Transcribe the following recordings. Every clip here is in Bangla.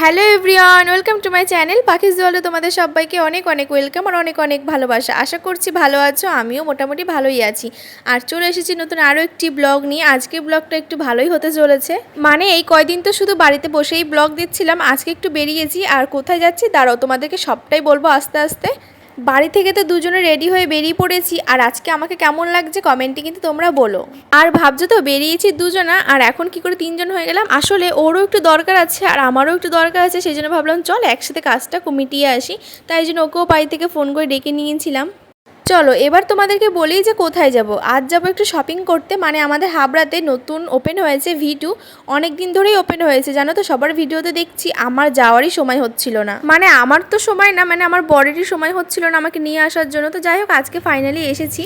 Hello everyone, welcome to my channel পাখি দলে তোমাদের সবাইকে অনেক অনেক ওয়েলকাম আর অনেক অনেক ভালোবাসা। আশা করছি ভালো আছো, আমিও মোটামুটি ভালোই আছি। আর চলে এসেছি নতুন আরও একটি ব্লগ নিয়ে। আজকে ব্লগটা একটু ভালোই হতে চলেছে। মানে এই কয়দিন তো শুধু বাড়িতে বসেই ব্লগ দিচ্ছিলাম, আজকে একটু বেরিয়েছি। আর কোথায় যাচ্ছি, দাঁড়াও, তোমাদেরকে সবটাই বলব আস্তে আস্তে। বাড়ি থেকে তো দুজনে রেডি হয়ে বেরিয়ে পড়েছি। আর আজকে আমাকে কেমন লাগছে কমেন্টে কিন্তু তোমরা বলো। আর ভাবছ তো বেরিয়েছি দুজনা, আর এখন কি করে তিনজন হয়ে গেলাম? আসলে ওরও একটু দরকার আছে, আর আমারও একটু দরকার আছে সেই জন্য ভাবলাম চল একসাথে কাজটা কমিটিয়ে আসি। তাই জন্য ওকেও বাড়ি থেকে ফোন করে ডেকে নিয়েছিলাম। চলো, এবার তোমাদেরকে বলি যে কোথায় যাব। আজ যাব একটু শপিং করতে মানে আমাদের হাবড়াতে নতুন ওপেন হয়েছে ভি টু অনেক দিন ধরেই ওপেন হয়েছে, জানো তো? সবার ভিডিওতে দেখছি, আমার যাওয়ারই সময় হচ্ছিল না। মানে আমার তো সময় না মানে আমার বরেরই সময় হচ্ছিল না আমাকে নিয়ে আসার জন্য। তো যাই হোক, আজকে ফাইনালি এসেছি।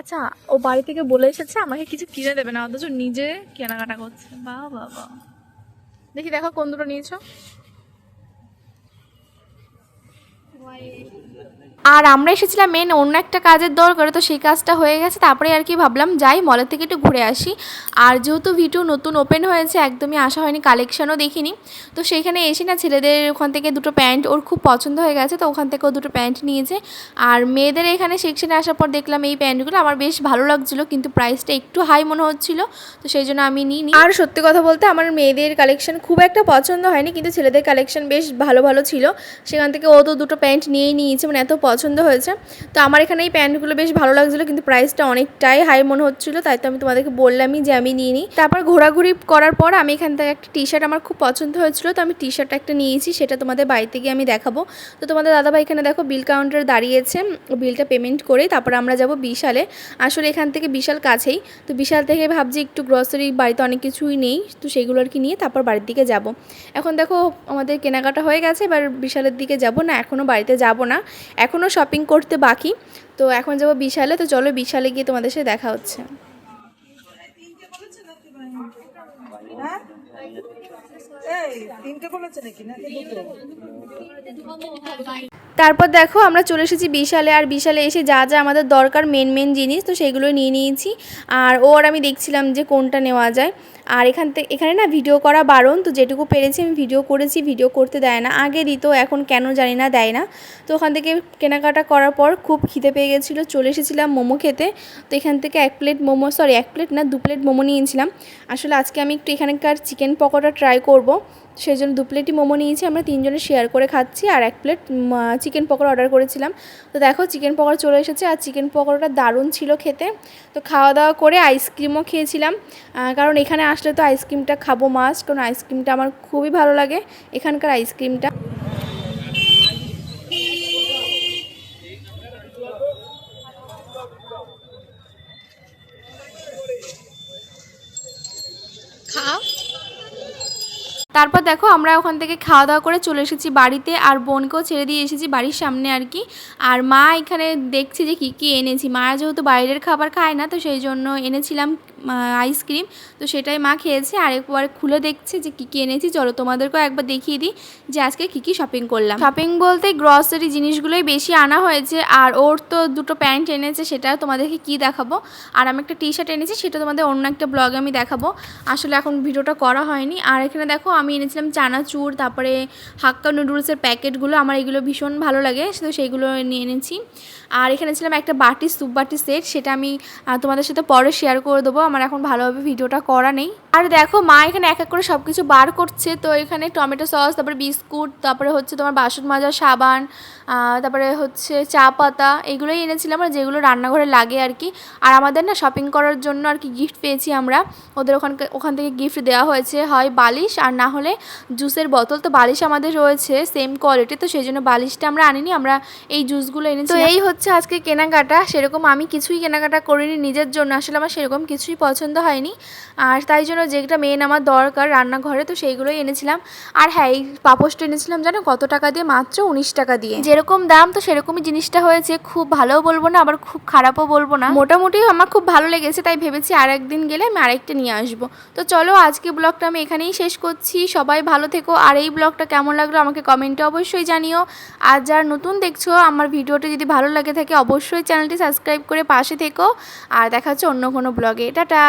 আচ্ছা ও বাড়ি থেকে বলে এসেছে আমাকে কিছু কিনে দেবে না, অথচ নিজে কেনাকাটা করছে। বা বা দেখি দেখো কোন দুটো নিয়েছো। আর আমরা এসেছিলাম মেন অন্য একটা কাজের দরকারে, তো সেই কাজটা হয়ে গেছে। তারপরে আর কি ভাবলাম, যাই মলের থেকে একটু ঘুরে আসি। আর যেহেতু ভিটু নতুন ওপেন হয়েছে, একদমই আসা হয়নি কালেকশনও দেখিনি। তো সেইখানে এসে না ছেলেদের ওখান থেকে দুটো প্যান্ট, ওর খুব পছন্দ হয়ে গেছে, তো ওখান থেকে ও দুটো প্যান্ট নিয়েছে। আর মেয়েদের এখানে সেকশনে আসার পর দেখলাম এই প্যান্টগুলো, আমার বেশ ভালো লাগছিল, কিন্তু প্রাইসটা একটু হাই মনে হচ্ছিল, তো সেই জন্য আমি নিই আর সত্যি কথা বলতে আমার মেয়েদের কালেকশন খুব একটা পছন্দ হয়নি, কিন্তু ছেলেদের কালেকশন বেশ ভালো ভালো ছিল। সেখান থেকে ও তো দুটো প্যান্ট নিয়েই নিয়েছে মানে এত পছন্দ হয়েছে। তো আমার এখানে এই প্যান্টগুলো বেশ ভালো লাগছিল, কিন্তু প্রাইসটা অনেকটাই হাই মনে হচ্ছিল, তাই তো আমি তোমাদেরকে বললামই যে আমি নিয়ে নিই। তারপর ঘোরাঘুরি করার পর আমি এখান থেকে একটা টি শার্ট আমার খুব পছন্দ হয়েছিল, তো আমি টি শার্ট একটা নিয়েছি, সেটা তোমাদের বাড়িতে গিয়ে আমি দেখাবো। তো তোমাদের দাদাভাই এখানে দেখো বিল কাউন্টার দাঁড়িয়েছে, বিলটা পেমেন্ট করে, তারপর আমরা যাব বিশালে। আসলে এখান থেকে বিশাল কাছেই, তো বিশাল থেকে ভাবছি একটু গ্রসারি বাড়িতে অনেক কিছুই নেই, তো সেগুলো আর কি নিয়ে তারপর বাড়ির দিকে যাব। এখন দেখো আমাদের কেনাকাটা হয়ে গেছে, এবার বিশালের দিকে যাব, না এখনও বাড়িতে যাব না। এখনও শপিং করতে বাকি। তো এখন যাব বিশালে। তো চলো বিশালে গিয়ে তোমাদের সাথে দেখা হচ্ছে। তারপর দেখো, আমরা চলে এসেছি বিশালে, আর বিশালে এসে যা যা আমাদের দরকার মেন মেন জিনিস, তো সেগুলো নিয়ে নিয়েছি। আর ও আর আমি দেখছিলাম যে কোনটা নেওয়া যায়। আর এখান থেকে এখানে না ভিডিও করা বারণ, তো যেটুকু পেরেছি আমি ভিডিও করেছি ভিডিও করতে দেয় না। আগে দিত, এখন কেন জানি না, দেয় না। তো ওখান থেকে কেনাকাটা করার পর খুব খিদে পেয়ে গেছিল, চলে এসেছিলাম মোমো খেতে। তো এখান থেকে এক প্লেট মোমো সরি এক প্লেট না, দু প্লেট মোমো নিয়েছিলাম আসলে আজকে আমি একটু এখানকার চিকেন পকোড়া ট্রাই করব। সেই জন্য দু প্লেটই মোমো নিয়েছি, আমরা তিনজনে শেয়ার করে খাচ্ছি আর এক প্লেট চিকেন পকোড়া অর্ডার করেছিলাম। তো দেখো চিকেন পকোড়া চলে এসেছে আর চিকেন পকোড়াটা দারুণ ছিল খেতে। তো খাওয়া দাওয়া করে আইসক্রিমও খেয়েছিলাম। কারণ এখানে আসলে তো আইসক্রিমটা খাব মাস্ট কারণ আইসক্রিমটা আমার খুবই ভালো লাগে এখানকার আইসক্রিমটা তারপর দেখো আমরা ওখান থেকে খাওয়া দাওয়া করে চলে এসেছি বাড়িতে আর বোনকেও ছেড়ে দিয়ে এসেছি বাড়ির সামনে আর কি। আর মা এখানে দেখছি যে কী কী এনেছি। মা যেহেতু বাইরের খাবার খায় না তো সেই জন্য এনেছিলাম আইসক্রিম তো সেটাই মা খেয়েছে। আর একবার খুলে দেখছে যে কী কী এনেছি। চলো তোমাদেরকেও একবার দেখিয়ে দিই যে আজকে কী কী শপিং করলাম। শপিং বলতে গ্রসারি জিনিসগুলোই বেশি আনা হয়েছে। আর ওর তো দুটো প্যান্ট এনেছে, সেটা তোমাদেরকে কি দেখাবো? আর আমি একটা টি শার্ট এনেছি, সেটা তোমাদের অন্য একটা ব্লগে আমি দেখাবো। আসলে এখন ভিডিওটা করা হয়নি। আর এখানে দেখো আমি এনেছিলাম চানাচুর তারপরে হাক্কা নুডলসের প্যাকেটগুলো, আমার এগুলো ভীষণ ভালো লাগে তো সেইগুলো নিয়ে এনেছি। আর এখানে ছিলাম একটা বাটি, স্যুপ বাটি সেট, সেটা আমি তোমাদের সাথে পরে শেয়ার করে দেবো, আমার এখন ভালোভাবে ভিডিওটা করা নেই। আর দেখো, মা এখানে এক এক করে সব কিছু বার করছে, তো এখানে টমেটো সস, তারপরে বিস্কুট, তারপরে হচ্ছে তোমার বাসন মাজা, সাবান তারপরে হচ্ছে চা পাতা, এগুলোই এনেছিলাম, আর যেগুলো রান্নাঘরে লাগে আর কি। আর আমাদের না শপিং করার জন্য আর কি গিফট পেয়েছি আমরা, ওদের ওখানকে, ওখান থেকে গিফট দেওয়া হয়েছে, হয় বালিশ, আর না হলে বলে জুসের বোতল তো বালিশ আমাদের রয়েছে সেম কোয়ালিটি তো সেই জন্য বালিশটা আমরা আনিনি আমরা এই জুসগুলো এনেছি তো এই হচ্ছে আজকে কেনাকাটা সেরকম আমি কিছুই কেনাকাটা করিনি নিজের জন্য আসলে আমার সেরকম কিছুই পছন্দ হয়নি। আর তাই জন্য যেটা মেন আমার দরকার রান্নাঘরে তো সেইগুলোই এনেছিলাম। আর হ্যাঁ এই পাপোসটা এনেছিলাম জানো কত টাকা দিয়ে? মাত্র উনিশ টাকা দিয়ে। যেরকম দাম তো সেরকমই জিনিসটা হয়েছে। খুব ভালোও বলব না আবার খুব খারাপও বলব না। মোটামুটি আমার খুব ভালো লেগেছে তাই ভেবেছি আর একদিন গেলে আমি আরেকটা নিয়ে আসব। তো চলো আজকে ব্লগটা আমি এখানেই শেষ করছি সবাই ভালো থেকো। আর এই ব্লগটা কেমন লাগল আমাকে কমেন্টে অবশ্যই জানিও। আর যারা নতুন দেখছ, আমার ভিডিওটা যদি ভালো লাগে থাকে, অবশ্যই চ্যানেলটি সাবস্ক্রাইব করে পাশে থেকো। আর দেখা হচ্ছে অন্য কোনো ব্লগে। টাটা!